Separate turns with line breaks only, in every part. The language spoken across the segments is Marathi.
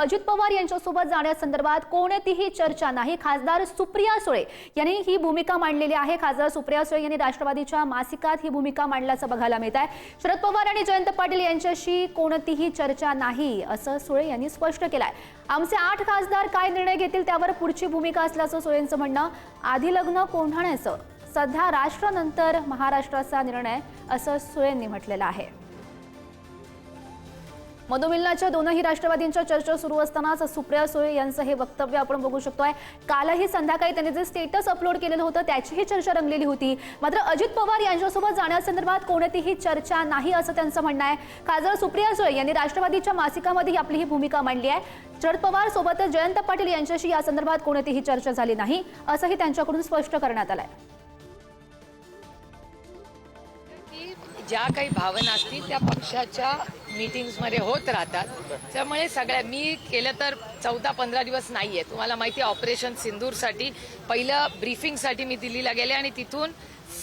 अजित पवार यांच्यासोबत जाण्यासंदर्भात कोणतीही चर्चा नाही. खासदार सुप्रिया सुळे यांनी ही भूमिका मांडलेली आहे. खासदार सुप्रिया सुळे यांनी राष्ट्रवादीच्या मासिकात ही भूमिका मांडल्याचं बघायला मिळत आहे. शरद पवार आणि जयंत पाटील यांच्याशी कोणतीही चर्चा नाही असं सुळे यांनी स्पष्ट केलं आहे आमचे आठ खासदार काय निर्णय घेतील त्यावर पुढची भूमिका असल्याचं सुळेंचं म्हणणं आधी लग्न कोंढाण्याचं सध्या राष्ट्रानंतर महाराष्ट्राचा निर्णय असं सुळेंनी म्हटलेलं आहे. मधुमिलनाच्या दोनही राष्ट्रवादींच्या चर्चा सुरू असतानाच सुप्रिया सुळे यांचं हे वक्तव्य आपण बघू शकतोय. कालही संध्याकाळी त्यांनी जे स्टेटस अपलोड केलेलं होतं त्याचीही चर्चा रंगलेली होती. मात्र अजित पवार यांच्यासोबत जाण्यासंदर्भात कोणतीही चर्चा नाही असं त्यांचं म्हणणं आहे. खासदार सुप्रिया सुळे यांनी राष्ट्रवादीच्या मासिकामध्ये आपली ही भूमिका मांडली आहे. शरद पवार सोबतच जयंत पाटील यांच्याशी या संदर्भात कोणतीही चर्चा झाली नाही असंही त्यांच्याकडून स्पष्ट करण्यात आलंय.
ज्या काही भावना असतील त्या पक्षाच्या मीटिंग्समध्ये होत राहतात. त्यामुळे सगळ्या मी केलं तर चौदा पंधरा दिवस नाही आहे तुम्हाला माहिती आहे ऑपरेशन सिंदूरसाठी पहिलं ब्रीफिंगसाठी मी दिल्लीला गेले आणि तिथून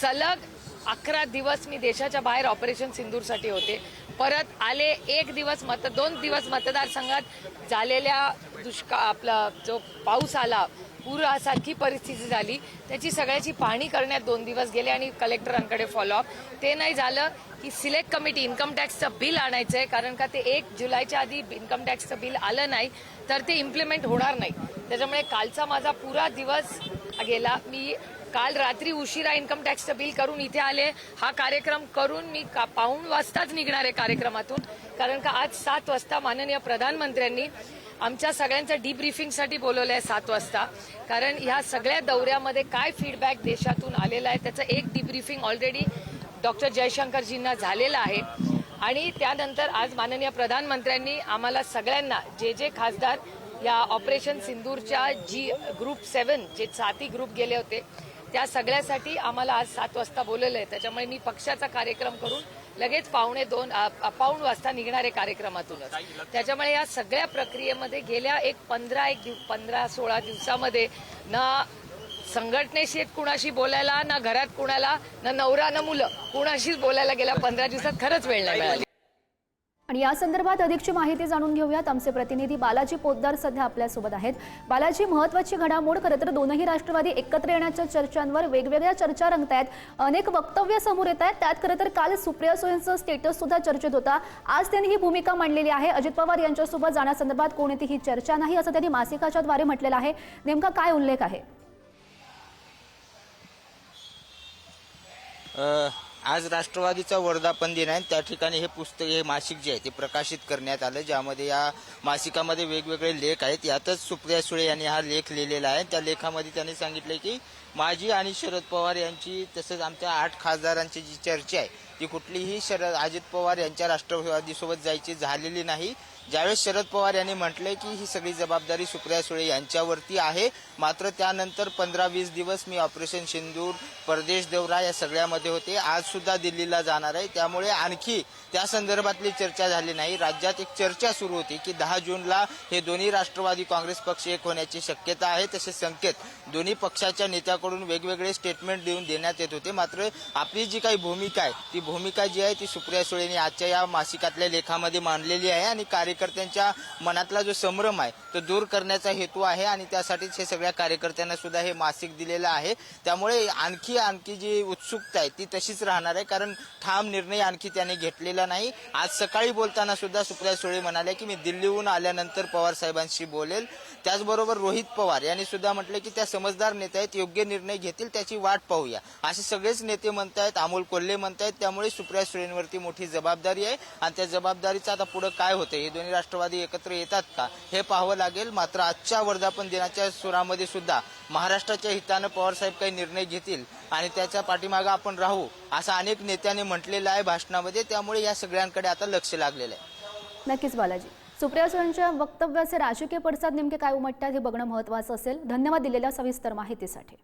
सलग अकरा दिवस मी देशाच्या बाहेर ऑपरेशन सिंदूरसाठी होते. परत आले एक दिवस मत दोन दिवस मतदारसंघात झालेल्या दुष्काळ आपला जो पाऊस आला पुरासारखी परिस्थिती झाली. त्याची सगळ्याची पाहणी करण्यात दोन दिवस गेले आणि कलेक्टरांकडे फॉलोअप ते नाही झालं की सिलेक्ट कमिटी इन्कम टॅक्सचं बिल आणायचं आहे कारण का ते एक जुलैच्या आधी इन्कम टॅक्सचं बिल आलं नाही तर ते इम्प्लिमेंट होणार नाही. त्याच्यामुळे कालचा माझा पुरा दिवस गेला. मी काल रात्री उशिरा इन्कम टॅक्सचं बिल करून इथे आले. हा कार्यक्रम करून मी का पाऊण वाजताच निघणार आहे कार्यक्रमातून कारण का आज सात वाजता माननीय प्रधानमंत्र्यांनी आमच्या सगळ्यांचं डिब्रीफिंगसाठी बोलवलं आहे सात वाजता. कारण ह्या सगळ्या दौऱ्यामध्ये काय फीडबॅक देशातून आलेला आहे त्याचं एक डिब्रीफिंग ऑलरेडी डॉक्टर जयशंकरजींना झालेलं आहे. आणि त्यानंतर आज माननीय प्रधानमंत्र्यांनी आम्हाला सगळ्यांना जे जे खासदार या ऑपरेशन सिंदूरच्या जी ग्रुप सेवन जे साती ग्रुप गेले होते त्या सगळ्यासाठी आम्हाला आज सात वाजता बोलवलं आहे त्याच्यामुळे मी पक्षाचा कार्यक्रम करून लगेच पावणे दोन अ, पाऊण वाजता निघणारे कार्यक्रमातूनच. त्याच्यामुळे या सगळ्या प्रक्रियेमध्ये गेल्या एक पंधरा एक दिव पंधरा सोळा दिवसामध्ये ना संघटनेशी कुणाशी बोलायला ना घरात कुणाला ना नवरा ना मुलं कुणाशीच बोलायला गेल्या पंधरा दिवसात खरंच वेळ नाही मिळाली.
आणि या संदर्भात अधिकची माहिती जाणून घेऊयात. आमचे प्रतिनिधी बालाजी पोद्दार सध्या आपल्यासोबत आहेत. बालाजी महत्वाची घडामोड खरं तर दोनही राष्ट्रवादी एकत्र येण्याच्या चर्चांवर वेगवेगळ्या चर्चा रंगत आहेत अनेक वक्तव्य समोर येत आहेत त्यात खरं तर काल सुप्रिया सुळेंचा स्टेटस सुद्धा चर्चेत होता. आज त्यांनी ही भूमिका मांडलेली आहे. अजित पवार यांच्यासोबत जाण्यासंदर्भात कोणतीही चर्चा नाही असं त्यांनी मासिकाच्या द्वारे म्हटलेलं आहे. नेमका काय उल्लेख आहे?
आज राष्ट्रवादीचा वर्धापन दिन आहे. त्या ठिकाणी हे पुस्तक हे मासिक जे आहे ते प्रकाशित करण्यात आलं ज्यामध्ये या मासिकामध्ये वेगवेगळे लेख आहेत. यातच सुप्रिया सुळे यांनी हा लेख लिहिलेला आहे. त्या लेखामध्ये त्यांनी सांगितले की माझी आणि शरद पवार यांची तसंच आमच्या आठ खासदारांची जी चर्चा आहे ती कुठलीही शरद अजित पवार यांच्या राष्ट्रवादीसोबत जायची झालेली नाही. ज्यावेळेस शरद पवार यांनी म्हटले की ही सगळी जबाबदारी सुप्रिया सुळे यांच्यावरती आहे. मात्र त्यानंतर पंधरा वीस दिवस मी ऑपरेशन सिंदूर परदेश दौरा या सगळ्यामध्ये होते. आज सुद्धा दिल्लीला जाणार आहे. त्यामुळे आणखी त्या संदर्भातली चर्चा झाली नाही. राज्यात एक चर्चा सुरू होती की दहा जूनला हे दोन्ही राष्ट्रवादी काँग्रेस पक्ष एक होण्याची शक्यता आहे तसे संकेत दोन्ही पक्षाच्या नेत्याकडून वेगवेगळे स्टेटमेंट देऊन देण्यात येत होते. मात्र आपली जी काही भूमिका आहे ती भूमिका जी आहे ती सुप्रिया सुळेने आजच्या या मासिकातल्या लेखामध्ये मांडलेली आहे आणि कार्य कार्यकर्त्यांच्या मनातला जो संभ्रम आहे तो दूर करण्याचा हेतू आहे आणि त्यासाठीच हे सगळ्या कार्यकर्त्यांना सुद्धा हे मासिक दिलेलं आहे. त्यामुळे आणखी आणखी जी उत्सुकता आहे ती तशीच राहणार आहे. कारण ठाम निर्णय आणखी त्याने घेतलेला नाही. आज सकाळी बोलताना सुद्धा सुप्रिया सुळे म्हणाले की मी दिल्लीहून आल्यानंतर पवार साहेबांशी बोलेल. त्याचबरोबर रोहित पवार यांनी सुद्धा म्हटले की त्या समजदार नेते आहेत योग्य निर्णय घेतील त्याची वाट पाहूया. असे सगळेच नेते म्हणतायत अमोल कोल्हे म्हणतायत. त्यामुळे सुप्रिया सुळेंवरती मोठी जबाबदारी आहे. आणि त्या जबाबदारीचं आता पुढे काय होतं हे दोन्ही राष्ट्रवादी एकत्र येतात का? हे पाहावं लागेल. मात्र आजच्या वर्धापन दिनाच्या सुरामध्ये सुद्धा महाराष्ट्राच्या हितानं पवार साहेब काही निर्णय घेतील आणि त्याच्या पाठीमागे आपण राहू असं अनेक नेत्यांनी म्हटलेलं आहे भाषणामध्ये. त्यामुळे या सगळ्यांकडे आता लक्ष लागलेलं आहे.
नक्कीच बालाजी. सुप्रिया सुळेंच्या वक्तव्याचे राजकीय पडसाद नेमके काय उमटतात हे बघणं महत्वाचं असेल. धन्यवाद दिलेल्या सविस्तर माहितीसाठी.